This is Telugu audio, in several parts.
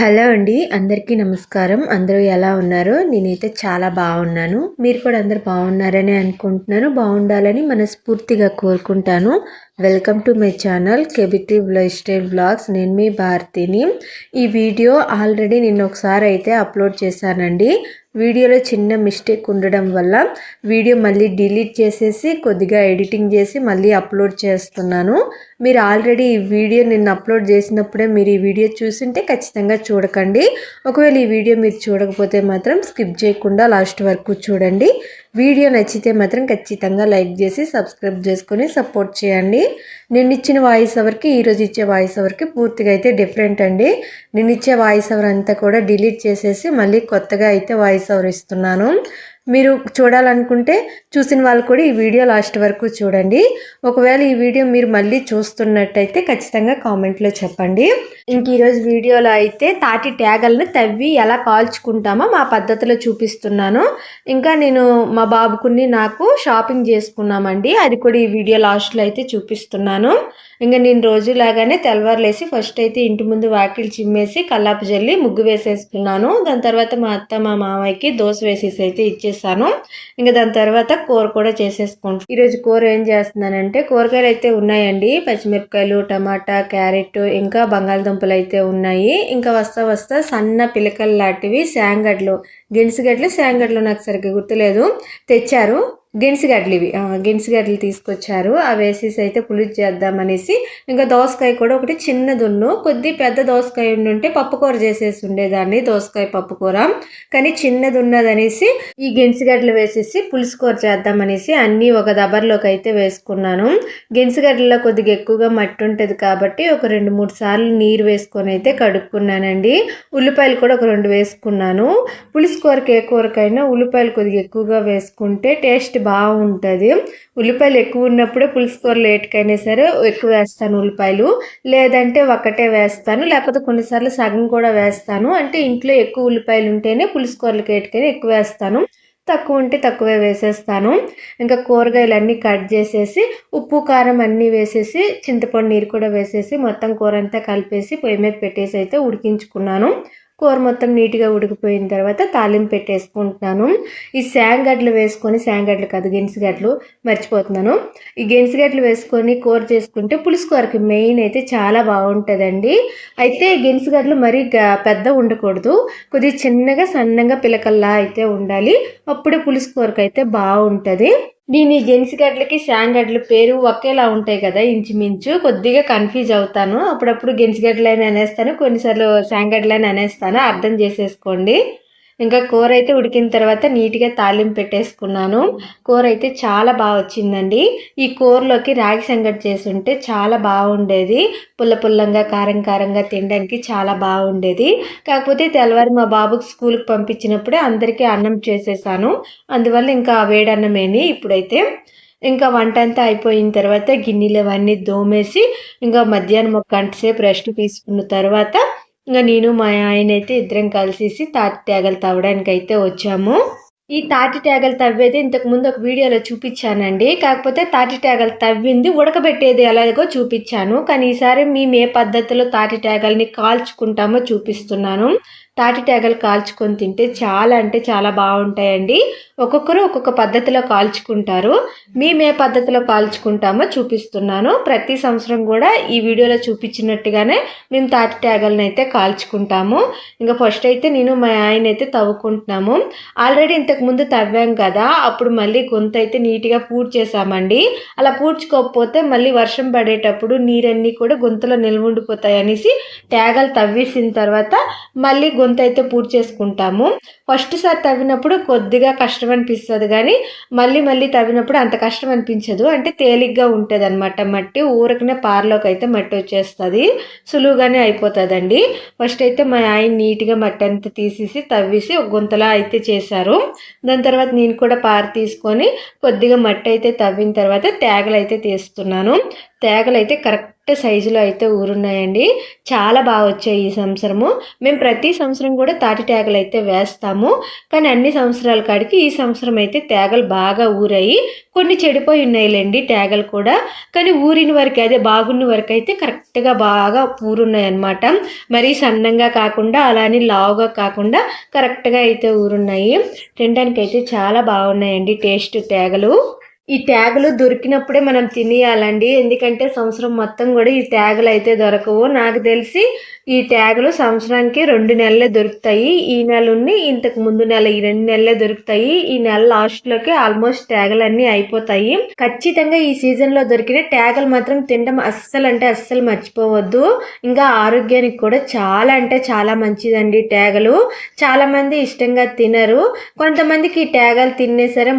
హలో అండి అందరికీ నమస్కారం. అందరూ ఎలా ఉన్నారు? నేనైతే చాలా బాగున్నాను. మీరు కూడా అందరు బాగున్నారని అనుకుంటున్నాను. బాగుండాలని మనస్ఫూర్తిగా కోరుకుంటాను. వెల్కమ్ టు మై ఛానల్ కెబిటివ్ లైఫ్ స్టైల్ బ్లాగ్స్ నేను మీ భారతిని. ఈ వీడియో ఆల్రెడీ నిన్న ఒకసారి అయితే అప్లోడ్ చేశానండి. వీడియోలో చిన్న మిస్టేక్ ఉండడం వల్ల వీడియో మళ్ళీ డిలీట్ చేసేసి కొద్దిగా ఎడిటింగ్ చేసి మళ్ళీ అప్లోడ్ చేస్తున్నాను. మీరు ఆల్రెడీ ఈ వీడియో నిన్న అప్లోడ్ చేసినప్పుడే మీరు ఈ వీడియో చూసింటే ఖచ్చితంగా చూడకండి. ఒకవేళ ఈ వీడియో మీరు చూడకపోతే మాత్రం స్కిప్ చేయకుండా లాస్ట్ వరకు చూడండి. వీడియో నచ్చితే మాత్రం ఖచ్చితంగా లైక్ చేసి సబ్స్క్రైబ్ చేసుకొని సపోర్ట్ చేయండి. నేను ఇచ్చిన వాయిస్ అవర్కి ఈరోజు ఇచ్చే వాయిస్ ఓవర్కి పూర్తిగా అయితే డిఫరెంట్ అండి. నేను ఇచ్చే వాయిస్ అవర్ అంతా కూడా డిలీట్ చేసేసి మళ్ళీ కొత్తగా అయితే వాయిస్ అవర్ ఇస్తున్నాను. మీరు చూడాలనుకుంటే చూసిన వాళ్ళు కూడా ఈ వీడియో లాస్ట్ వరకు చూడండి. ఒకవేళ ఈ వీడియో మీరు మళ్ళీ చూస్తున్నట్టయితే ఖచ్చితంగా కామెంట్లో చెప్పండి. ఇంక ఈరోజు వీడియోలో అయితే తాటి ట్యాగల్ని తవ్వి ఎలా కాల్చుకుంటామో మా పద్ధతిలో చూపిస్తున్నాను. ఇంకా నేను మా బాబుకుని నాకు షాపింగ్ చేసుకున్నామండి. అది కూడా ఈ వీడియో లాస్ట్లో అయితే చూపిస్తున్నాను. ఇంకా నేను రోజులాగానే తెల్లవారులేసి ఫస్ట్ అయితే ఇంటి ముందు వాకిలు చిమ్మేసి కల్లాపు జల్లి ముగ్గు వేసేసుకున్నాను. దాని తర్వాత మా అత్త మా మామయ్యకి దోశ వేసేసి అయితే ఇచ్చేసాను. ఇంకా దాని తర్వాత కూర కూడా చేసేసుకుంటాను ఈరోజు కూర ఏం చేస్తున్నానంటే కూరగాయలు అయితే ఉన్నాయండి. పచ్చిమిరపకాయలు టమాటా క్యారెట్ ఇంకా బంగాళదుంపలు అయితే ఉన్నాయి. ఇంకా వస్తా వస్తా సన్న పిలకలు లాంటివి శాంగడ్లు గెనుసుగడ్లు శాంగడ్లు నాకు సరిగ్గా గుర్తులేదు. తెచ్చారు. గెన్సిగడ్డలు ఇవి. గెన్సిగడ్డలు తీసుకొచ్చారు. అవి వేసేసి అయితే పులుసు చేద్దామనేసి ఇంకా దోసకాయ కూడా ఒకటి చిన్న దున్ను. కొద్ది పెద్ద దోసకాయ ఉండుంటే పప్పుకూర చేసేసి ఉండేదాన్ని దోసకాయ పప్పుకూర కానీ చిన్నది ఉన్నదనేసి ఈ గెన్సిగడ్డలు వేసేసి పులుసు కూర చేద్దామనేసి అన్నీ ఒక దబర్లోకి అయితే వేసుకున్నాను. గెన్సిగడ్డలో కొద్దిగా ఎక్కువగా మట్టి ఉంటుంది కాబట్టి ఒక రెండు మూడు సార్లు నీరు వేసుకొని అయితే కడుక్కున్నానండి. ఉల్లిపాయలు కూడా ఒక రెండు వేసుకున్నాను. పులుసు కూరకి ఏ కూరకైనా ఉల్లిపాయలు కొద్దిగా ఎక్కువగా వేసుకుంటే టేస్ట్ బాగుంటుంది. ఉల్లిపాయలు ఎక్కువ ఉన్నప్పుడే పులుసు కూర లేట్కైనా సరే ఎక్కువ వేస్తాను ఉల్లిపాయలు. లేదంటే ఒకటే వేస్తాను. లేకపోతే కొన్నిసార్లు సగం కూడా వేస్తాను. అంటే ఇంట్లో ఎక్కువ ఉల్లిపాయలు ఉంటేనే పులుసు కూరలకి ఏటికైనా ఎక్కువ వేస్తాను. తక్కువ ఉంటే తక్కువే వేసేస్తాను. ఇంకా కూరగాయలు అన్నీ కట్ చేసేసి ఉప్పు కారం అన్నీ వేసేసి చింతపండు నీరు కూడా వేసేసి మొత్తం కూర అంతా కలిపేసి పొయ్యి మీద పెట్టేసి అయితే ఉడికించుకున్నాను. కూర మొత్తం నీట్గా ఉడికిపోయిన తర్వాత తాలింపు పెట్టేసుకుంటున్నాను. ఈ శాంగడ్లు వేసుకొని శాంగడ్లు కాదు గెన్సిగడ్లు మర్చిపోతున్నాను. ఈ గెన్సిగడ్లు వేసుకొని కూర చేసుకుంటే పులుసుకూరకి మెయిన్ అయితే చాలా బాగుంటుందండి. అయితే గెన్సిగడ్లు మరీ పెద్ద ఉండకూడదు. కొద్దిగా చిన్నగా సన్నగా పిలకల్లా అయితే ఉండాలి. అప్పుడే పులుసు అయితే బాగుంటుంది. నేను ఈ గెన్సిగడ్లకి శాంగడ్ల పేరు ఒకేలా ఉంటాయి కదా ఇంచుమించు. కొద్దిగా కన్ఫ్యూజ్ అవుతాను. అప్పుడప్పుడు గెన్సిగడ్లని అనేస్తాను. కొన్నిసార్లు శాంగడ్లని అనేస్తాను. అర్థం చేసేసుకోండి. ఇంకా కూర అయితే ఉడికిన తర్వాత నీట్గా తాలింపు పెట్టేసుకున్నాను. కూర అయితే చాలా బాగా వచ్చిందండి. ఈ కూరలోకి రాగి సంగటి చేసి ఉంటే చాలా బాగుండేది. పుల్ల పుల్లంగా కారం కారంగా తినడానికి చాలా బాగుండేది. కాకపోతే తెల్లవారి మా బాబుకి స్కూల్కి పంపించినప్పుడే అందరికీ అన్నం చేసేసాను. అందువల్ల ఇంకా వేడన్నమేని ఇప్పుడైతే ఇంకా వంట అంతా అయిపోయిన తర్వాత గిన్నెలు అవన్నీ దోమేసి ఇంకా మధ్యాహ్నం ఒక గంట సేపు రెస్ట్ తీసుకున్న తర్వాత ఇంకా నేను మా ఆయన అయితే ఇద్దరం కలిసేసి తాటి తేగలు తవ్వడానికి అయితే వచ్చాము. ఈ తాటి ట్యాగలు తవ్వేది ఇంతకు ముందు ఒక వీడియోలో చూపించానండి. కాకపోతే తాటి ట్యాగలు తవ్వింది ఉడకబెట్టేది ఎలాగో చూపించాను. కానీ ఈసారి మేము ఏ పద్ధతిలో తాటి ట్యాగల్ని కాల్చుకుంటామో చూపిస్తున్నాను. తాటి కాల్చుకొని తింటే చాలా అంటే చాలా బాగుంటాయండి. ఒక్కొక్కరు ఒక్కొక్క పద్ధతిలో కాల్చుకుంటారు. మేము ఏ పద్ధతిలో కాల్చుకుంటామో చూపిస్తున్నాను. ప్రతి సంవత్సరం కూడా ఈ వీడియోలో చూపించినట్టుగానే మేము తాటి అయితే కాల్చుకుంటాము. ఇంకా ఫస్ట్ అయితే నేను మా ఆయన అయితే తవ్వుకుంటున్నాము. ఆల్రెడీ ఇంతకు ముందు తవ్వాం కదా అప్పుడు మళ్ళీ గొంత అయితే నీట్గా పూడ్చేసామండి. అలా పూడ్చుకోకపోతే మళ్ళీ వర్షం పడేటప్పుడు నీరన్నీ కూడా గొంతులో నిల్వుండిపోతాయి అనేసి తేగలు తవ్వేసిన తర్వాత మళ్ళీ గొంతు అయితే పూర్తి చేసుకుంటాము. ఫస్ట్ సారి తవ్వినప్పుడు కొద్దిగా కష్టం అనిపిస్తుంది కానీ మళ్ళీ మళ్ళీ తవ్వినప్పుడు అంత కష్టం అనిపించదు అంటే తేలిగ్గా ఉంటుంది అనమాట మట్టి. ఊరకనే పారలోకి అయితే మట్టి వచ్చేస్తుంది. సులువుగానే అయిపోతుందండి. ఫస్ట్ అయితే మా ఆయన నీట్గా మట్టి అంతా తీసేసి తవ్వేసి ఒక గుంతలా అయితే చేశారు. దాని తర్వాత నేను కూడా పార తీసుకొని కొద్దిగా మట్టి అయితే తవ్విన తర్వాత తేగలు అయితే తీస్తున్నాను. తేగలు అయితే కరెక్ట్ సైజులో అయితే ఊరున్నాయండి. చాలా బాగా వచ్చాయి ఈ సంవత్సరము. మేము ప్రతి సంవత్సరం కూడా తాటి తేగలు అయితే వేస్తాము. కానీ అన్ని సంవత్సరాల కాడికి ఈ సంవత్సరం అయితే తేగలు బాగా ఊరాయి. కొన్ని చెడిపోయి ఉన్నాయిలేండి తేగలు కూడా. కానీ ఊరిన వరకు అదే బాగున్న వరకు అయితే కరెక్ట్గా బాగా ఊరున్నాయి అన్నమాట మరీ సన్నంగా కాకుండా అలానే లావుగా కాకుండా కరెక్ట్గా అయితే ఊరున్నాయి. తినడానికి అయితే చాలా బాగున్నాయండి టేస్ట్ తేగలు. ఈ ట్యాగులు దొరికినప్పుడే మనం తినేయాలండి. ఎందుకంటే సంవత్సరం మొత్తం కూడా ఈ ట్యాగులు అయితే దొరకవు. నాకు తెలిసి ఈ ట్యాగులు సంవత్సరానికి రెండు నెలలే దొరుకుతాయి. ఈ నెల ఉండి ఇంతకు ముందు నెల ఈ రెండు నెలలే దొరుకుతాయి. ఈ నెల లాస్ట్లోకి ఆల్మోస్ట్ ట్యాగులు అన్ని అయిపోతాయి. ఖచ్చితంగా ఈ సీజన్లో దొరికిన ట్యాగులు మాత్రం తినడం అస్సలు అంటే అస్సలు మర్చిపోవద్దు. ఇంకా ఆరోగ్యానికి కూడా చాలా అంటే చాలా మంచిదండి ట్యాగలు. చాలా మంది ఇష్టంగా తినరు. కొంతమందికి ఈ ట్యాగలు తినే సరే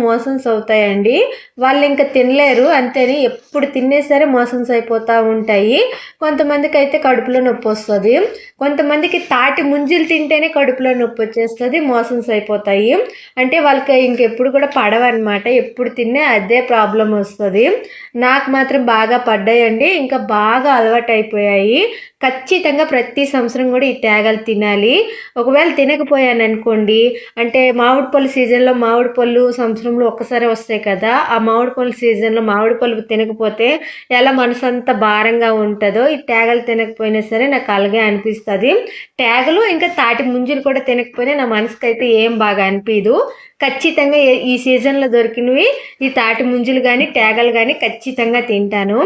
అవుతాయండి. వాళ్ళు ఇంకా తినలేరు. అంతేని ఎప్పుడు తినేసరే సరే మోషన్స్ అయిపోతూ ఉంటాయి. కొంతమందికి అయితే కడుపులో నొప్పి వస్తుంది. కొంతమందికి తాటి ముంజులు తింటేనే కడుపులో నొప్పి వచ్చేస్తుంది మోషన్స్ అయిపోతాయి అంటే వాళ్ళకి ఇంకెప్పుడు కూడా పడవన్నమాట. ఎప్పుడు తిన్నే అదే ప్రాబ్లం వస్తుంది. నాకు మాత్రం బాగా పడ్డాయండి. ఇంకా బాగా అలవాటు అయిపోయాయి ఖచ్చితంగా ప్రతి సంవత్సరం కూడా ఈ తేగలు తినాలి. ఒకవేళ తినకపోయాను అనుకోండి అంటే మామిడి పళ్ళు సీజన్లో మామిడి పళ్ళు సంవత్సరంలో ఒక్కసారి వస్తాయి కదా ఆ మామిడి పళ్ళు సీజన్లో మామిడి పళ్ళు తినకపోతే ఎలా మనసు అంత భారంగా ఉంటుందో ఈ తేగలు తినకపోయినా సరే నాకు అలాగే అనిపిస్తుంది. తేగలు ఇంకా తాటి ముంజులు కూడా తినకపోయినా నా మనసుకైతే అయితే ఏం బాగా అనిపించదు ఖచ్చితంగా ఈ సీజన్లో దొరికినవి ఈ తాటి ముంజులు కానీ ట్యాగలు కానీ ఖచ్చితంగా తింటాను.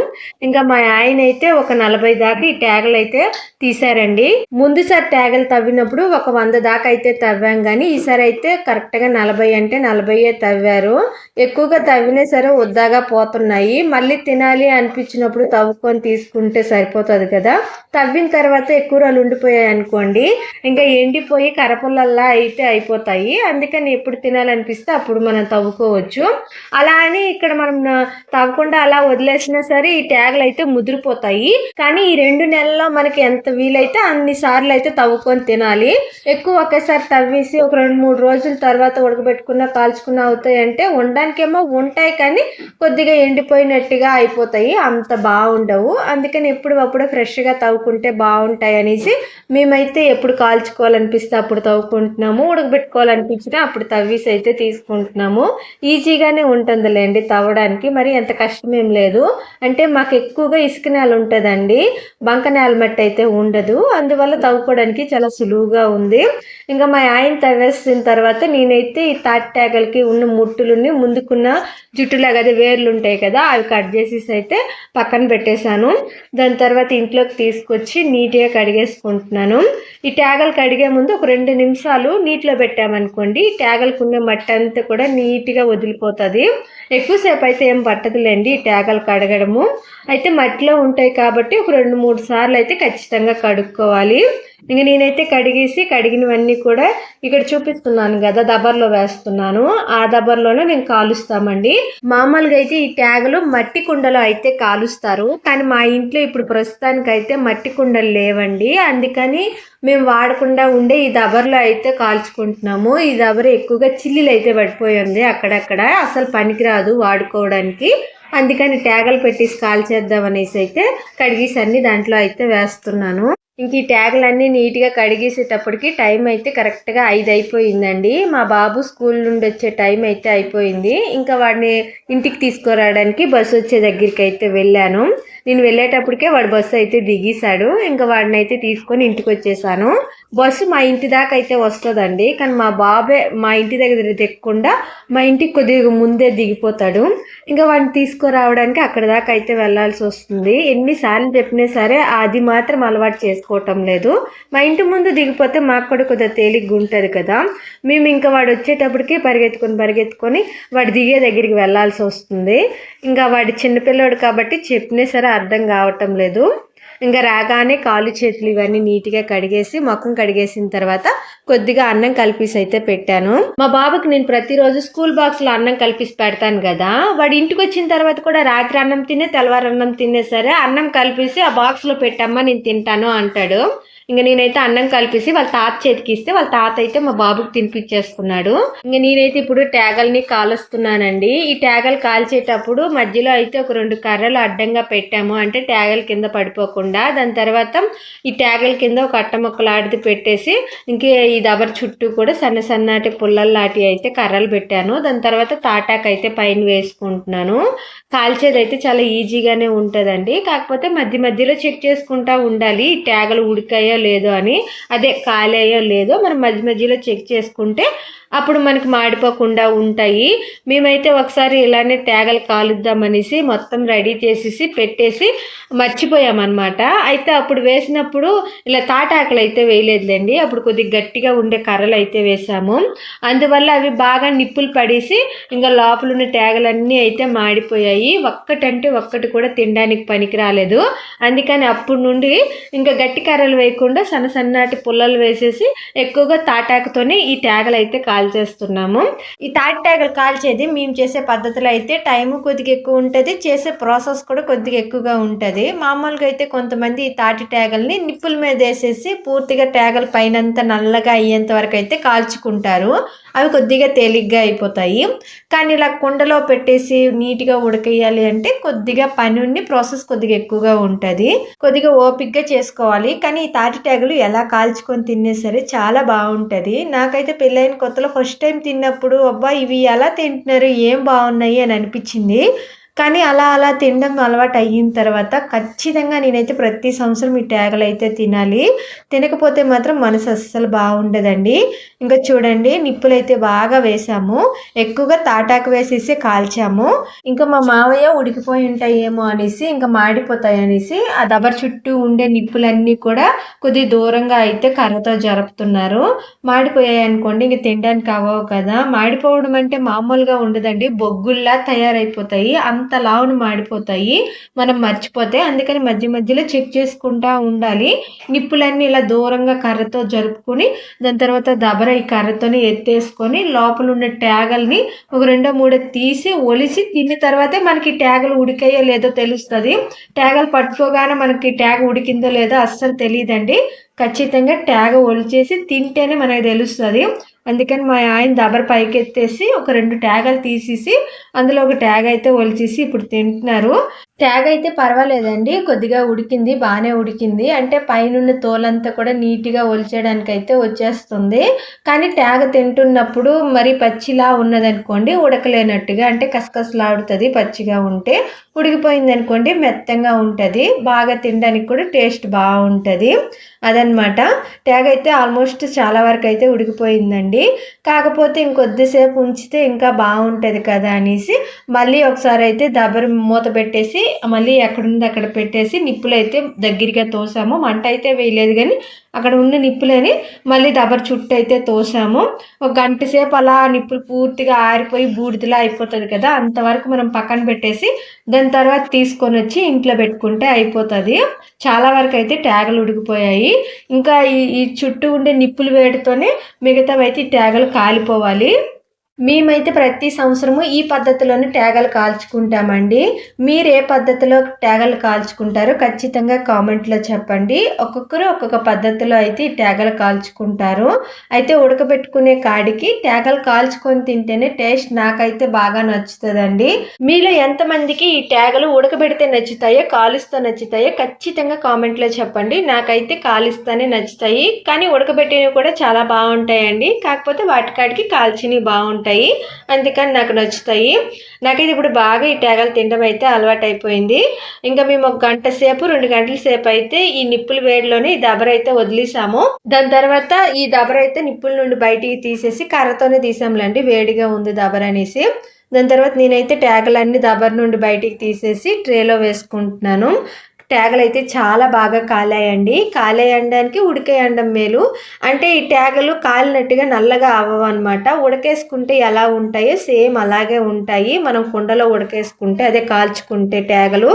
ఇంకా మా ఆయన అయితే ఒక నలభై దాకా ఈ ట్యాగలు అయితే తీసారండి ముందుసారి ట్యాగలు తవ్వినప్పుడు ఒక వంద దాకా అయితే తవ్వాం కానీ ఈసారి అయితే కరెక్ట్గా నలభై అంటే నలభైయే తవ్వారు. ఎక్కువగా తవ్వినా సరే వద్దాగా పోతున్నాయి. మళ్ళీ తినాలి అనిపించినప్పుడు తవ్వుకొని తీసుకుంటే సరిపోతుంది కదా. తవ్విన తర్వాత ఎక్కువ రోజులు ఉండిపోయాయి అనుకోండి. ఇంకా ఎండిపోయి కరపుల్లల్లా అయితే అయిపోతాయి. అందుకని ఎప్పుడు తినాలనిపిస్తే అప్పుడు మనం తవ్వుకోవచ్చు. అలా అని ఇక్కడ మనం తవ్వకుండా అలా వదిలేసినా సరే ఈ ట్యాగులు అయితే ముదిరిపోతాయి. కానీ ఈ రెండు నెలల్లో మనకి ఎంత వీలైతే అన్ని సార్లు అయితే తవ్వుకొని తినాలి. ఎక్కువ ఒకేసారి తవ్వేసి ఒక రెండు మూడు రోజుల తర్వాత ఉడకబెట్టుకున్న కాల్చుకున్న అవుతాయి అంటే ఉండడానికేమో ఉంటాయి కానీ కొద్దిగా ఎండిపోయినట్టుగా అయిపోతాయి. అంత బాగుండవు. అందుకని ఎప్పుడు అప్పుడు ఫ్రెష్గా తవ్వుకుంటే బాగుంటాయి అనేసి మేమైతే ఎప్పుడు కాల్చుకోవాలనిపిస్తే అప్పుడు తవ్వుకుంటున్నాము. ఉడకబెట్టుకోవాలనిపించినా అప్పుడు తవ్వేసి అయితే తీసుకుంటున్నాము. ఈజీగానే ఉంటుందిలేండి తవ్వడానికి. మరి ఎంత కష్టమేం లేదు. అంటే మాకు ఎక్కువగా ఇసుక నేల ఉంటుందండి. బంక నేల మట్టి అయితే ఉండదు. అందువల్ల తవ్వుకోవడానికి చాలా సులువుగా ఉంది. ఇంకా మా ఆయన తవ్వేసిన తర్వాత నేనైతే ఈ తాటి ట్యాగలకి ఉన్న ముట్టులని ముందుకున్న జుట్టులాగా అదే వేర్లు ఉంటాయి కదా అవి కట్ చేసేసి అయితే పక్కన పెట్టేశాను. దాని తర్వాత ఇంట్లోకి తీసుకొచ్చి నీట్గా కడిగేసుకుంటున్నాను. ఈ ట్యాగలు కడిగే ముందు ఒక రెండు నిమిషాలు నీటిలో పెట్టామనుకోండి. ట్యాగలకు ఉన్న మట్టి అంతా కూడా నీట్గా వదిలిపోతుంది. ఎక్కువసేపు అయితే ఏం పట్టదులేండి ఈ ట్యాగలు కడగడము. అయితే మట్టిలో ఉంటాయి కాబట్టి ఒక రెండు మూడు సార్లు అయితే ఖచ్చితంగా కడుక్కోవాలి. ఇంక నేనైతే కడిగేసి కడిగినవన్నీ కూడా ఇక్కడ చూపిస్తున్నాను కదా దబర్లో వేస్తున్నాను. ఆ దబర్లోనే మేము కాలుస్తామండి. మామూలుగా అయితే ఈ ట్యాగులు మట్టి కుండలో అయితే కాలుస్తారు. కానీ మా ఇంట్లో ఇప్పుడు ప్రస్తుతానికి అయితే మట్టి కుండలు లేవండి. అందుకని మేము వాడకుండా ఉండే ఈ దబర్లో అయితే కాల్చుకుంటున్నాము. ఈ దబర ఎక్కువగా చిల్లీలు అయితే పడిపోయి ఉంది అక్కడక్కడ. అసలు పనికిరాదు వాడుకోవడానికి. అందుకని ట్యాగలు పెట్టేసి కాల్చేద్దాం అనేసి అయితే కడిగేసి అన్ని దాంట్లో అయితే వేస్తున్నాను. ఇంక ఈ ట్యాగులన్నీ నీట్గా కడిగేసేటప్పటికి టైం అయితే కరెక్ట్గా ఐదు అయిపోయిందండి. మా బాబు స్కూల్ నుండి వచ్చే టైం అయితే అయిపోయింది. ఇంకా వాడిని ఇంటికి తీసుకురావడానికి బస్సు వచ్చే దగ్గరికి అయితే వెళ్ళాను. నేను వెళ్ళేటప్పటికే వాడు బస్సు అయితే దిగేశాడు. ఇంకా వాడిని అయితే తీసుకొని ఇంటికి వచ్చేసాను. బస్సు మా ఇంటి దాకా అయితే వస్తుందండి. కానీ మా బాబే మా ఇంటి దగ్గర దిగకుండా మా ఇంటికి కొద్దిగా ముందే దిగిపోతాడు. ఇంకా వాడిని తీసుకురావడానికి అక్కడ దాకా అయితే వెళ్ళాల్సి వస్తుంది. ఎన్నిసార్లు చెప్పినా సరే అది మాత్రం అలవాటు చేసుకోవటం లేదు. మా ఇంటి ముందు దిగిపోతే మాకు కూడా కొద్దిగా తేలిగ్గా ఉంటుంది కదా. మేము ఇంకా వాడు వచ్చేటప్పటికే పరిగెత్తుకొని పరిగెత్తుకొని వాడు దిగే దగ్గరికి వెళ్ళాల్సి వస్తుంది. ఇంకా వాడి చిన్నపిల్లోడు కాబట్టి చెప్పినా సరే అర్థం కావటం లేదు. ఇంకా రాగానే కాలు చేతులు ఇవన్నీ నీట్గా కడిగేసి ముఖం కడిగేసిన తర్వాత కొద్దిగా అన్నం కలిపేసి అయితే పెట్టాను. మా బాబుకి నేను ప్రతిరోజు స్కూల్ బాక్స్లో అన్నం కలిపేసి పెడతాను కదా వాడు ఇంటికి వచ్చిన తర్వాత కూడా రాత్రి అన్నం తినే తెల్లవారు అన్నం తినే సరే అన్నం కలిపేసి ఆ బాక్స్లో పెట్టమ్మా నేను తింటాను అంటాడు. ఇంక నేనైతే అన్నం కలిపేసి వాళ్ళ తాత చేతికి ఇస్తే వాళ్ళ తాత అయితే మా బాబుకి తినిపించేసుకున్నాడు ఇంక నేనైతే ఇప్పుడు ట్యాగల్ని కాలుస్తున్నానండి. ఈ ట్యాగల్ కాల్చేటప్పుడు మధ్యలో అయితే ఒక రెండు కర్రలు అడ్డంగా పెట్టాము. అంటే ట్యాగల్ కింద పడిపోకుండా దాని తర్వాత ఈ ట్యాగల్ కింద ఒక అట్ట ముక్కలాడిది పెట్టేసి ఇంకే ఈ దబర్ చుట్టూ కూడా సన్న సన్నటి పుల్లల్లాటి అయితే కర్రలు పెట్టాను. దాని తర్వాత తాటాక్ అయితే పైన వేసుకుంటున్నాను. కాల్చేది అయితే చాలా ఈజీగానే ఉంటుందండి. కాకపోతే మధ్య మధ్యలో చెక్ చేసుకుంటా ఉండాలి. ఈ ట్యాగలు ఉడికాయో లేదో అని అదే కాలేయో లేదో మనం మధ్య మధ్యలో చెక్ చేసుకుంటే అప్పుడు మనకి మాడిపోకుండా ఉంటాయి. మేమైతే ఒకసారి ఇలానే తేగలు కాలుద్దామనేసి మొత్తం రెడీ చేసేసి పెట్టేసి మర్చిపోయామన్నమాట. అయితే అప్పుడు వేసినప్పుడు ఇలా తాటాకులు అయితే వేయలేదులేండి. అప్పుడు కొద్దిగా గట్టిగా ఉండే కర్రలు అయితే వేసాము. అందువల్ల అవి బాగా నిప్పులు పడేసి ఇంకా లోపల ఉన్న తేగలన్నీ అయితే మాడిపోయాయి. ఒక్కటంటే ఒక్కటి కూడా తినడానికి పనికి రాలేదు. అందుకని అప్పుడు నుండి ఇంకా గట్టి కర్రలు వేయకుండా సన్న సన్నటి పుల్లలు వేసేసి ఎక్కువగా తాటాకుతోనే ఈ తేగలు అయితే కాలు కాల్చేస్తున్నాము ఈ తాటి ట్యాగలు కాల్చేది మేము చేసే పద్ధతిలో అయితే టైం కొద్దిగా ఎక్కువ ఉంటుంది చేసే ప్రాసెస్ కూడా కొద్దిగా ఎక్కువగా ఉంటుంది. మామూలుగా అయితే కొంతమంది ఈ తాటి ట్యాగల్ని నిప్పుల మీద వేసేసి పూర్తిగా ట్యాగల పైనంతా నల్లగా అయ్యేంత వరకు అయితే కాల్చుకుంటారు. అవి కొద్దిగా తేలిగ్గా అయిపోతాయి. కానీ ఇలా కుండలో పెట్టేసి నీట్గా ఉడకేయాలి అంటే కొద్దిగా పని ఉండి ప్రాసెస్ కొద్దిగా ఎక్కువగా ఉంటుంది. కొద్దిగా ఓపిక్గా చేసుకోవాలి. కానీ ఈ తాటి ట్యాగులు ఎలా కాల్చుకొని తిన్నా సరే చాలా బాగుంటుంది. నాకైతే పెళ్ళైన కొత్తలో ఫస్ట్ టైం తిన్నప్పుడు అబ్బా ఇవి ఎలా తింటున్నారు? ఏం బాగున్నాయి? అని అనిపించింది. కానీ అలా అలా తినడం అలవాటు అయిన తర్వాత ఖచ్చితంగా నేనైతే ప్రతి సంవత్సరం ఈ ట్యాగలు అయితే తినాలి. తినకపోతే మాత్రం మనసు అస్సలు బాగుండదండి. ఇంకా చూడండి నిప్పులు అయితే బాగా వేసాము. ఎక్కువగా తాటాకు వేసేసి కాల్చాము. ఇంకా మా మావయ్య ఉడికిపోయి ఉంటాయేమో అనేసి ఇంకా మాడిపోతాయి అనేసి ఆ దబర్ చుట్టూ ఉండే నిప్పులన్నీ కూడా కొద్ది దూరంగా అయితే కర్రతో జరుపుతున్నారు. మాడిపోయాయి అనుకోండి ఇంక తినడానికి అవ్వవు కదా. మాడిపోవడం అంటే మామూలుగా ఉండదండి. బొగ్గుల్లా తయారైపోతాయి. అంత అంత లావును మాడిపోతాయి. మనం మర్చిపోతే అందుకని మధ్య మధ్యలో చెక్ చేసుకుంటా ఉండాలి. నిప్పులన్నీ ఇలా దూరంగా కర్రతో జరుపుకొని దాని తర్వాత దబర ఈ కర్రతోని ఎత్తేసుకొని లోపల ఉన్న ట్యాగల్ని ఒక రెండో మూడో తీసి ఒలిసి తిన్న తర్వాతే మనకి ట్యాగలు ఉడికాయో లేదో తెలుస్తుంది. ట్యాగలు పట్టుకోగానే మనకి ట్యాగ్ ఉడికిందో లేదో అస్సలు తెలియదండి. ఖచ్చితంగా ట్యాగ్ ఒలిచేసి తింటేనే మనకి తెలుస్తుంది. అందుకని మా ఆయన దబర పైకెత్తేసి ఒక రెండు ట్యాగలు తీసేసి అందులో ఒక ట్యాగ్ అయితే ఒలిచేసి ఇప్పుడు తింటున్నారు. ట్యాగ్ అయితే పర్వాలేదండి. కొద్దిగా ఉడికింది బాగానే ఉడికింది. అంటే పైనున్న తోలంతా కూడా నీట్గా ఒలిచేయడానికి అయితే వచ్చేస్తుంది. కానీ ట్యాగ్ తింటున్నప్పుడు మరి పచ్చిలా ఉన్నదనుకోండి ఉడకలేనట్టుగా అంటే కసకసలాడుతుంది పచ్చిగా ఉంటే. ఉడికిపోయింది అనుకోండి మెత్తంగా ఉంటుంది. బాగా తినడానికి కూడా టేస్ట్ బాగుంటుంది అదనమాట ట్యాగ్ అయితే ఆల్మోస్ట్ చాలా వరకు అయితే ఉడికిపోయిందండి. కాకపోతే ఇంకొద్దిసేపు ఉంచితే ఇంకా బాగుంటుంది కదా అనేసి మళ్ళీ ఒకసారి అయితే దబరి మూత పెట్టేసి మళ్ళీ ఎక్కడుంది అక్కడ పెట్టేసి నిప్పులు అయితే దగ్గరగా తోసాము. మంట అయితే వేయలేదు కానీ అక్కడ ఉన్న నిప్పులని మళ్ళీ దబర్ చుట్టూ అయితే తోసాము. ఒక గంట సేపు అలా నిప్పులు పూర్తిగా ఆరిపోయి బూడిదలా అయిపోతుంది కదా అంతవరకు మనం పక్కన పెట్టేసి దాని తర్వాత తీసుకొని వచ్చి ఇంట్లో పెట్టుకుంటే అయిపోతుంది. చాలా వరకు అయితే ట్యాగలు ఉడికిపోయాయి. ఇంకా ఈ ఈ చుట్టూ ఉండే నిప్పులు వేడితోనే మిగతావైతే ఈ ట్యాగలు కాలిపోవాలి. మేమైతే ప్రతి సంవత్సరము ఈ పద్ధతిలోనే ట్యాగలు కాల్చుకుంటామండి. మీరు ఏ పద్ధతిలో ట్యాగలు కాల్చుకుంటారో ఖచ్చితంగా కామెంట్లో చెప్పండి. ఒక్కొక్కరు ఒక్కొక్క పద్ధతిలో అయితే ఈ ట్యాగలు కాల్చుకుంటారు. అయితే ఉడకబెట్టుకునే కాడికి ట్యాగలు కాల్చుకొని తింటేనే టేస్ట్ నాకైతే బాగా నచ్చుతుందండి. మీలో ఎంతమందికి ఈ ట్యాగలు ఉడకబెడితే నచ్చుతాయో కాలుస్తూ నచ్చుతాయో ఖచ్చితంగా కామెంట్లో చెప్పండి. నాకైతే కాలుస్తానే నచ్చుతాయి. కానీ ఉడకబెట్టినవి కూడా చాలా బాగుంటాయండి. కాకపోతే వాటికాడికి కాల్చినవి బాగుంటాయి. ఉంటాయి. అందుకని నాకు నచ్చుతాయి. నాకైతే ఇప్పుడు బాగా ఈ ట్యాగలు తినడం అయితే అలవాటు అయిపోయింది ఇంకా మేము ఒక గంట సేపు రెండు గంటల సేపు అయితే ఈ నిప్పుల వేడిలోనే ఈ దబర అయితే వదిలేసాము. దాని తర్వాత ఈ దబర అయితే నిప్పుల నుండి బయటికి తీసేసి కర్రతోనే తీసాంలేండి. వేడిగా ఉంది దబర అనేసి. దాని తర్వాత నేనైతే ట్యాగులన్నీ దబర్ నుండి బయటికి తీసేసి ట్రేలో వేసుకుంటున్నాను. ట్యాగులు అయితే చాలా బాగా కాలాయండి. కాలేయడానికి ఉడికేయండం మేలు. అంటే ఈ ట్యాగులు కాలినట్టుగా నల్లగా అవ్వవు అనమాట ఉడకేసుకుంటే ఎలా ఉంటాయో సేమ్ అలాగే ఉంటాయి. మనం కుండలో ఉడకేసుకుంటే అదే కాల్చుకుంటే ట్యాగులు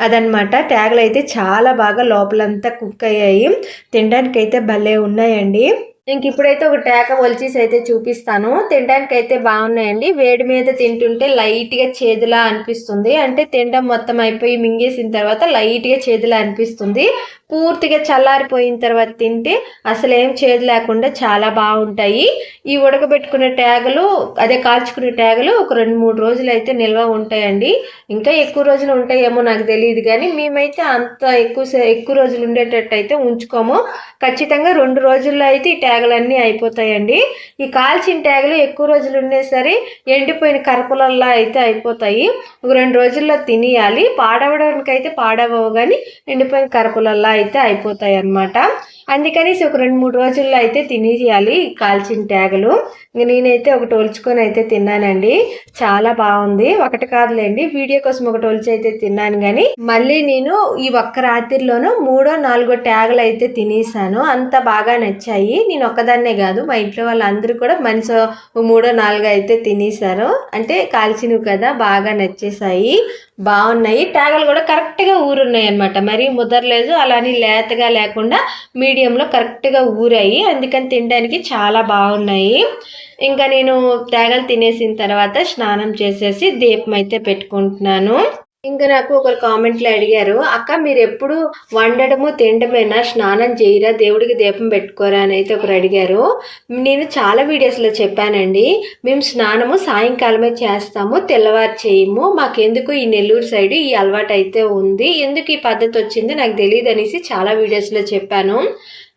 అదనమాట ట్యాగులు అయితే చాలా బాగా లోపలంతా కుక్ అయ్యాయి. తినడానికి అయితే భలే ఉన్నాయండి. ఇంక ఇప్పుడైతే ఒక టేక ఒలిచేసి అయితే చూపిస్తాను. తినడానికి అయితే బాగున్నాయండి. వేడి మీద తింటుంటే లైట్గా చేదులా అనిపిస్తుంది. అంటే తినడం మొత్తం అయిపోయి మింగేసిన తర్వాత లైట్గా చేదులా అనిపిస్తుంది. పూర్తిగా చల్లారిపోయిన తర్వాత తింటే అసలు ఏం చేదు లేకుండా చాలా బాగుంటాయి. ఈ ఉడకబెట్టుకునే ట్యాగులు అదే కాల్చుకునే ట్యాగులు ఒక రెండు మూడు రోజులు అయితే నిల్వ ఉంటాయండి. ఇంకా ఎక్కువ రోజులు ఉంటాయేమో నాకు తెలియదు కానీ మేమైతే అంత ఎక్కువ ఎక్కువ రోజులు ఉండేటట్టు అయితే ఉంచుకోము. ఖచ్చితంగా రెండు రోజుల్లో అయితే ఈ ట్యాగులన్నీ అయిపోతాయండి. ఈ కాల్చిన ట్యాగులు ఎక్కువ రోజులు ఉండే సరే ఎండిపోయిన కరపలల్లా అయితే అయిపోతాయి. ఒక రెండు రోజుల్లో తినేయాలి. పాడవడానికి అయితే పాడవవు కానీ ఎండిపోయిన కరపలల్లా అయితే అయిపోతాయి అన్నమాట అందుకనేసి ఒక రెండు మూడు రోజుల్లో అయితే తినేయాలి కాల్చిన ట్యాగులు. ఇంక నేనైతే ఒకటి ఒలుచుకొని అయితే తిన్నానండి. చాలా బాగుంది. ఒకటి కాదులేండి. వీడియో కోసం ఒకటి ఒలిచి అయితే తిన్నాను కానీ మళ్ళీ నేను ఈ ఒక్క రాత్రిలోనూ మూడో నాలుగో ట్యాగులు అయితే తినేసాను. అంత బాగా నచ్చాయి. నేను ఒక్కదాన్నే కాదు మా ఇంట్లో వాళ్ళందరూ కూడా మనిషి మూడో నాలుగో అయితే తినేసారు. అంటే కాల్చినవి కదా బాగా నచ్చేసాయి. బాగున్నాయి. ట్యాగులు కూడా కరెక్ట్గా ఊరున్నాయి అనమాట మరీ ముదరలేదు. అలానే లేతగా లేకుండా మీడియంలో కరెక్ట్గా ఊరాయి. అందుకని తినడానికి చాలా బాగున్నాయి. ఇంకా నేను తేగలు తినేసిన తర్వాత స్నానం చేసేసి దీపం అయితే పెట్టుకుంటున్నాను. ఇంకా నాకు ఒకరు కామెంట్లో అడిగారు అక్క మీరు ఎప్పుడు వండడము తినడమేనా స్నానం చేయరా? దేవుడికి దీపం పెట్టుకోరా? అని అయితే ఒకరు అడిగారు. నేను చాలా వీడియోస్లో చెప్పానండి మేము స్నానము సాయంకాలమే చేస్తాము తెల్లవారు చేయము మాకెందుకు ఈ నెల్లూరు సైడ్ ఈ అలవాటు అయితే ఉంది ఎందుకు ఈ పద్ధతి వచ్చింది నాకు తెలియదు అనేసి చాలా వీడియోస్లో చెప్పాను.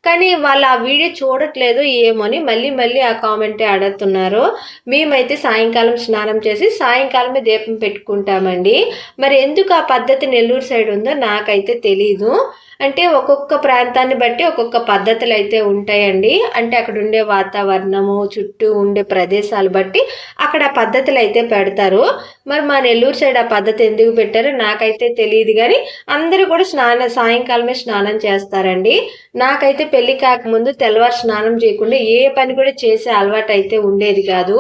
కానీ వాళ్ళు ఆ వీడియో చూడట్లేదు ఏమోని మళ్ళీ మళ్ళీ ఆ కామెంటే అడుగుతున్నారు మేమైతే సాయంకాలం స్నానం చేసి సాయంకాలమే దీపం పెట్టుకుంటామండి. మరి ఎందుకు ఆ పద్ధతి నెల్లూరు సైడ్ ఉందో నాకైతే తెలీదు. అంటే ఒక్కొక్క ప్రాంతాన్ని బట్టి ఒక్కొక్క పద్ధతులు అయితే ఉంటాయండి. అంటే అక్కడ ఉండే వాతావరణము చుట్టూ ఉండే ప్రదేశాలు బట్టి అక్కడ పద్ధతులు అయితే పెడతారు. మరి మా నెల్లూరు సైడ్ ఆ పద్ధతి ఎందుకు పెట్టారో నాకైతే తెలియదు కానీ అందరూ కూడా స్నాన సాయంకాలమే స్నానం చేస్తారండి. నాకైతే పెళ్ళి కాకముందు తెల్లవారు స్నానం చేయకుండా ఏ పని కూడా చేసే అలవాటు అయితే ఉండేది కాదు.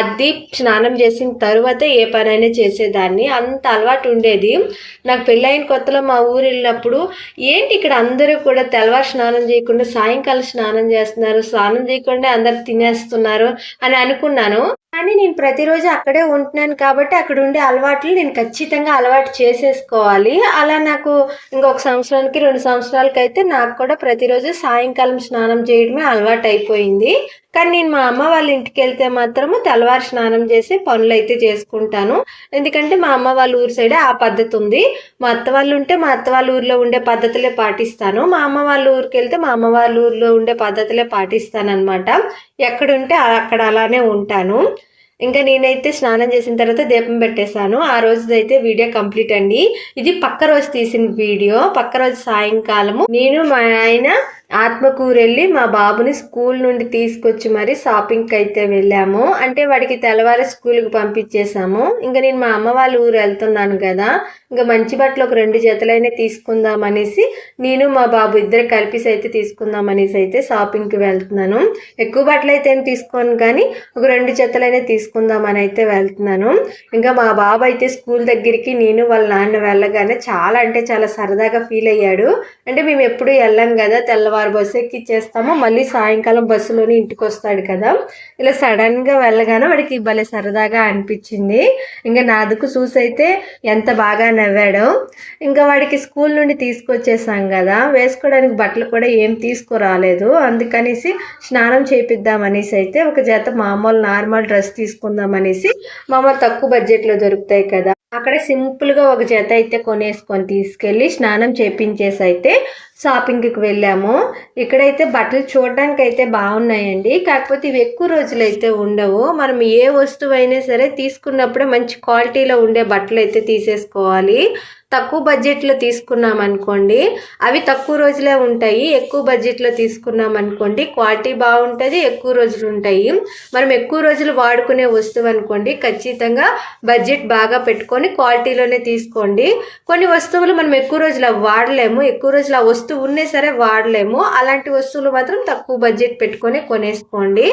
అది స్నానం చేసిన తర్వాత ఏ పనైనా చేసేదాన్ని. అంత అలవాటు ఉండేది. నాకు పెళ్ళైన కొత్తలో మా ఊరు వెళ్ళినప్పుడు ఏంటి ఇక్కడ అందరూ కూడా తెల్లవారు స్నానం చేయకుండా సాయంకాలం స్నానం చేస్తున్నారు స్నానం చేయకుండా అందరు తినేస్తున్నారు అని అనుకున్నాను. కానీ నేను ప్రతిరోజు అక్కడే ఉంటున్నాను కాబట్టి అక్కడ ఉండే అలవాట్లు నేను ఖచ్చితంగా అలవాటు చేసేసుకోవాలి. అలా నాకు ఇంకొక సంవత్సరానికి రెండు సంవత్సరాలకైతే నాకు కూడా ప్రతిరోజు సాయంకాలం స్నానం చేయడమే అలవాటు అయిపోయింది కానీ నేను మా అమ్మ వాళ్ళ ఇంటికి వెళ్తే మాత్రము తెల్లవారు స్నానం చేసి పనులు అయితే చేసుకుంటాను. ఎందుకంటే మా అమ్మ వాళ్ళ ఊరు సైడే ఆ పద్ధతి ఉంది. మా అత్త వాళ్ళు ఉంటే మా అత్త వాళ్ళ ఊర్లో ఉండే పద్ధతులే పాటిస్తాను. మా అమ్మ వాళ్ళ ఊరికి వెళ్తే మా అమ్మ వాళ్ళ ఊర్లో ఉండే పద్ధతులే పాటిస్తాను అనమాట ఎక్కడుంటే అక్కడ అలానే ఉంటాను. ఇంకా నేనైతే స్నానం చేసిన తర్వాత దీపం పెట్టేశాను. ఆ రోజు అయితే వీడియో కంప్లీట్ అండి. ఇది పక్క రోజు తీసిన వీడియో. పక్క రోజు సాయంకాలము. నేను మా ఆయన ఆత్మకూరు వెళ్ళి మా బాబుని స్కూల్ నుండి తీసుకొచ్చి మరి షాపింగ్కి అయితే వెళ్ళాము. అంటే వాడికి తెల్లవారి స్కూల్కి పంపించేసాము ఇంకా నేను మా అమ్మ వాళ్ళ ఊరు వెళ్తున్నాను కదా ఇంకా మంచి బట్టలు ఒక రెండు జతలైనా తీసుకుందాం అనేసి నేను మా బాబు ఇద్దరు కలిపి అయితే తీసుకుందాం అనేసి అయితే షాపింగ్కి వెళ్తున్నాను. ఎక్కువ బట్టలు అయితే ఏం తీసుకోను కానీ ఒక రెండు జతలైనా తీసుకుందాం అని అయితే వెళ్తున్నాను. ఇంకా మా బాబు అయితే స్కూల్ దగ్గరికి నేను వాళ్ళ నాన్న వెళ్ళగానే చాలా అంటే చాలా సరదాగా ఫీల్ అయ్యాడు. అంటే మేము ఎప్పుడూ వెళ్ళాం కదా తెల్లవారు వారు బస్సు ఎక్కిచ్చేస్తాము. మళ్ళీ సాయంకాలం బస్సులోనే ఇంటికి వస్తాడు కదా. ఇలా సడన్గా వెళ్ళగానే వాడికి భలే సరదాగా అనిపించింది. ఇంకా నాదుకు చూసి అయితే ఎంత బాగా నవ్వాడో. ఇంకా వాడికి స్కూల్ నుండి తీసుకొచ్చేసాం కదా. వేసుకోవడానికి బట్టలు కూడా ఏం తీసుకురాలేదు. అందుకనేసి స్నానం చేపిద్దాం అనేసి అయితే ఒక జత మామూలు నార్మల్ డ్రెస్ తీసుకుందాం అనేసి మామూలు తక్కువ బడ్జెట్లో దొరుకుతాయి కదా. అక్కడ సింపుల్గా ఒక జత అయితే కొనేసుకొని తీసుకెళ్ళి స్నానం చేపించేసి అయితే షాపింగ్కి వెళ్ళాము. ఇక్కడైతే బట్టలు చూడడానికి అయితే బాగున్నాయండి. కాకపోతే ఇవి ఎక్కువ రోజులు అయితే ఉండవు. మనం ఏ వస్తువు అయినా సరే తీసుకున్నప్పుడే మంచి క్వాలిటీలో ఉండే బట్టలు అయితే తీసేసుకోవాలి. తక్కువ బడ్జెట్లో తీసుకున్నాం అనుకోండి అవి తక్కువ రోజులే ఉంటాయి. ఎక్కువ బడ్జెట్లో తీసుకున్నాం అనుకోండి క్వాలిటీ బాగుంటుంది ఎక్కువ రోజులు ఉంటాయి. మనం ఎక్కువ రోజులు వాడుకునే వస్తువు అనుకోండి ఖచ్చితంగా బడ్జెట్ బాగా పెట్టుకొని క్వాలిటీలోనే తీసుకోండి. కొన్ని వస్తువులు మనం ఎక్కువ రోజులు వాడలేము. ఎక్కువ రోజులు ఆ వస్తువు ఉన్నా సరే వాడలేము. అలాంటి వస్తువులు మాత్రం తక్కువ బడ్జెట్ పెట్టుకొని కొనేసుకోండి.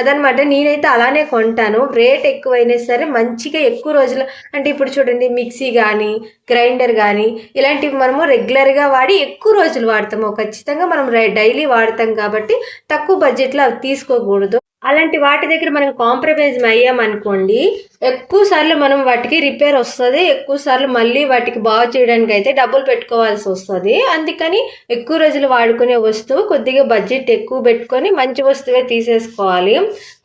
అదనమాట నేనైతే అలానే కొంటాను. రేట్ ఎక్కువైనా సరే మంచిగా ఎక్కువ రోజులు అంటే ఇప్పుడు చూడండి మిక్సీ కానీ గ్రైండర్ కానీ ఇలాంటివి మనము రెగ్యులర్గా వాడి ఎక్కువ రోజులు వాడతాము. ఖచ్చితంగా మనం డైలీ వాడతాం కాబట్టి తక్కువ బడ్జెట్లో అవి తీసుకోకూడదు. అలాంటి వాటి దగ్గర మనం కాంప్రమైజ్ అయ్యామనుకోండి ఎక్కువ సార్లు మనం వాటికి రిపేర్ వస్తుంది ఎక్కువ సార్లు మళ్ళీ వాటికి బాగు చేయడానికి అయితే డబ్బులు పెట్టుకోవాల్సి వస్తుంది. అందుకని ఎక్కువ రోజులు వాడుకునే వస్తువు కొద్దిగా బడ్జెట్ ఎక్కువ పెట్టుకొని మంచి వస్తువే తీసేసుకోవాలి.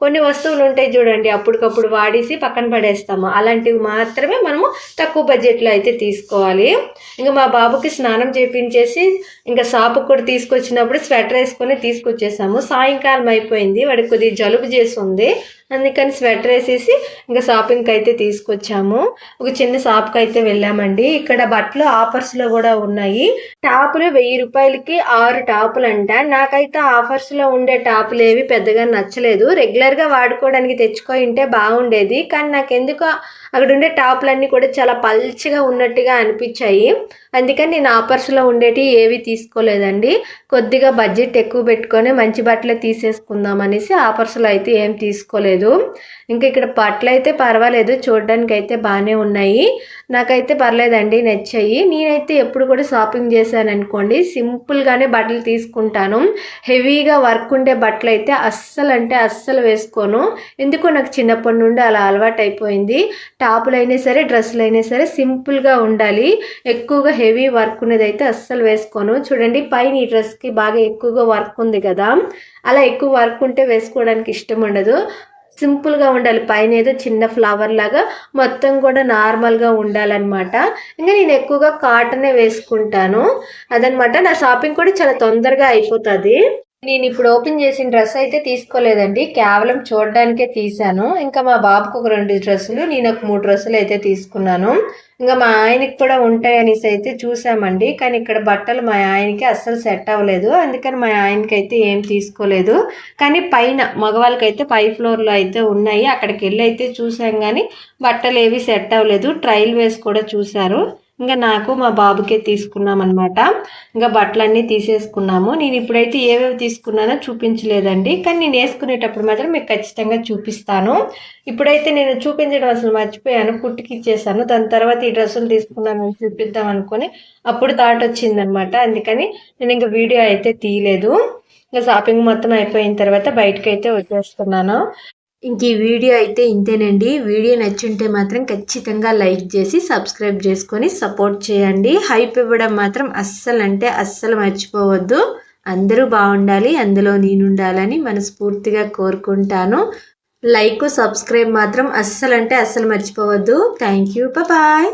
కొన్ని వస్తువులు ఉంటాయి చూడండి అప్పటికప్పుడు వాడేసి పక్కన పడేస్తాము. అలాంటివి మాత్రమే మనము తక్కువ బడ్జెట్లో అయితే తీసుకోవాలి. ఇంకా మా బాబుకి స్నానం చేపించేసి ఇంకా షాపుకి కూడా తీసుకొచ్చినప్పుడు స్వెటర్ వేసుకొని తీసుకొచ్చేసాము. సాయంకాలం అయిపోయింది వాడికి కొద్దిగా జలుబు చేసి ఉంది అందుకని స్వెటర్ వేసేసి ఇంకా షాపింగ్కి అయితే తీసుకొచ్చాము. ఒక చిన్న షాప్కి అయితే వెళ్ళామండి. ఇక్కడ బట్టలు ఆఫర్స్లో కూడా ఉన్నాయి. టాపులు వెయ్యి రూపాయలకి ఆరు టాపులు అంట నాకైతే ఆఫర్స్లో ఉండే టాపులు ఏవి పెద్దగా నచ్చలేదు. రెగ్యులర్గా వాడుకోవడానికి తెచ్చుకో ఉంటే బాగుండేది. కానీ నాకు ఎందుకో అక్కడ ఉండే టాపులన్నీ కూడా చాలా పల్చగా ఉన్నట్టుగా అనిపించాయి. అందుకని నేను ఆఫర్స్లో ఉండేటి ఏవి తీసుకోలేదండి. కొద్దిగా బడ్జెట్ ఎక్కువ పెట్టుకొని మంచి బట్టలు తీసేసుకుందాం అనేసి ఆఫర్స్లో అయితే ఏం తీసుకోలేదు. ఇంకా ఇక్కడ బట్టలు అయితే పర్వాలేదు. చూడడానికి అయితే బాగానే ఉన్నాయి. నాకైతే పర్లేదండి నచ్చాయి. నేనైతే ఎప్పుడు కూడా షాపింగ్ చేశాను అనుకోండి సింపుల్గానే బట్టలు తీసుకుంటాను. హెవీగా వర్క్ ఉండే బట్టలు అయితే అస్సలు అంటే అస్సలు వేసుకోను. ఎందుకో నాకు చిన్నప్పటి నుండి అలా అలవాటు అయిపోయింది టాపులు అయినా సరే డ్రెస్సులు అయినా సరే సింపుల్గా ఉండాలి. ఎక్కువగా హెవీ వర్క్ ఉన్నదైతే అస్సలు వేసుకోను. చూడండి పైన ఈ డ్రెస్కి బాగా ఎక్కువగా వర్క్ ఉంది కదా. అలా ఎక్కువ వర్క్ ఉంటే వేసుకోవడానికి ఇష్టం ఉండదు. సింపుల్గా ఉండాలి. పైన ఏదో చిన్న ఫ్లవర్ లాగా మొత్తం కూడా నార్మల్గా ఉండాలన్నమాట. ఇంకా నేను ఎక్కువగా కాటనే వేసుకుంటాను. అదనమాట. నా షాపింగ్ కూడా చాలా తొందరగా అయిపోతుంది. నేను ఇప్పుడు ఓపెన్ చేసిన డ్రెస్ అయితే తీసుకోలేదండి. కేవలం చూడడానికే తీసాను ఇంకా మా బాబుకు ఒక రెండు డ్రెస్సులు నేను ఒక మూడు డ్రెస్సులు అయితే తీసుకున్నాను. ఇంకా మా ఆయనకి కూడా ఉంటాయి అనేసి అయితే చూసామండి కానీ ఇక్కడ బట్టలు మా ఆయనకి అస్సలు సెట్ అవ్వలేదు. అందుకని మా ఆయనకి అయితే ఏం తీసుకోలేదు. కానీ పైన మగవాళ్ళకైతే పై ఫ్లోర్లో అయితే ఉన్నాయి. అక్కడికి వెళ్ళి అయితే చూసాం కానీ బట్టలు ఏవి సెట్ అవ్వలేదు. ట్రైల్ వేసి కూడా చూశారు. ఇంకా నాకు మా బాబుకే తీసుకున్నాం అనమాట ఇంకా బట్టలన్నీ తీసేసుకున్నాము. నేను ఇప్పుడైతే ఏవేవి తీసుకున్నానో చూపించలేదండి. కానీ నేను వేసుకునేటప్పుడు మాత్రం మీకు ఖచ్చితంగా చూపిస్తాను. ఇప్పుడైతే నేను చూపించడం అసలు మర్చిపోయాను. కుట్టుకి ఇచ్చేసాను. దాని తర్వాత ఈ డ్రెస్సులు తీసుకున్నాను చూపిద్దాం అనుకుని అప్పుడు థాట్ వచ్చిందనమాట అందుకని నేను ఇంకా వీడియో అయితే తీయలేదు. ఇంకా షాపింగ్ మొత్తం అయిపోయిన తర్వాత బయటకు అయితే వచ్చేస్తున్నాను. ఇంక ఈ వీడియో అయితే ఇంతేనండి. వీడియో నచ్చుంటే మాత్రం ఖచ్చితంగా లైక్ చేసి సబ్స్క్రైబ్ చేసుకొని సపోర్ట్ చేయండి. హైప్ ఇవ్వడం మాత్రం అస్సలు అంటే అస్సలు మర్చిపోవద్దు. అందరూ బాగుండాలి అందులో నేను ఉండాలని మనస్ఫూర్తిగా కోరుకుంటాను. లైక్ సబ్స్క్రైబ్ మాత్రం అస్సలు అంటే అస్సలు మర్చిపోవద్దు. Thank you. బాయ్.